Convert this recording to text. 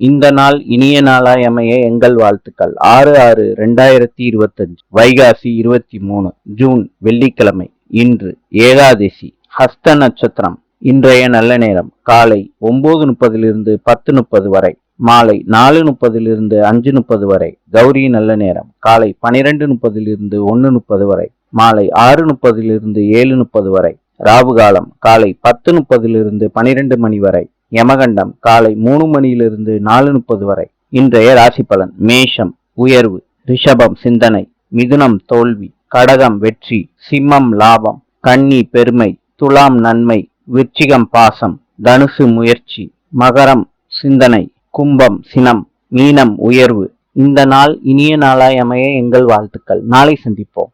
இந்த நாள் இனிய நாளாய் அமைய எங்கள் வாழ்த்துக்கள். ஆறு ஆறு ரெண்டாயிரத்தி இருபத்தஞ்சு வைகாசி இருபத்தி மூணு ஜூன் வெள்ளிக்கிழமை இன்று ஏகாதசி ஹஸ்த நட்சத்திரம் இன்றைய நல்ல நேரம் காலை ஒன்பது முப்பதிலிருந்து பத்து முப்பது வரை மாலை நாலு முப்பதிலிருந்து அஞ்சு முப்பது வரை கௌரி நல்ல நேரம் காலை பனிரெண்டு முப்பதிலிருந்து ஒன்று முப்பது வரை மாலை ஆறு முப்பதிலிருந்து ஏழு முப்பது வரை ராவு காலம் காலை பத்து முப்பதிலிருந்து பனிரெண்டு மணி வரை யமகண்டம் காலை மூணு மணியிலிருந்து நாலு முப்பது வரை. இன்றைய ராசி பலன் மேஷம் உயர்வு ரிஷபம் சிந்தனை மிதுனம் தோல்வி கடகம் வெற்றி சிம்மம் லாபம் கன்னி பெருமை துலாம் நன்மை விருச்சிகம் பாசம் தனுசு முயற்சி மகரம் சிந்தனை கும்பம் சினம் மீனம் உயர்வு. இந்த நாள் இனிய நாளாய் அமைய எங்கள் வாழ்த்துக்கள். நாளை சந்திப்போம்.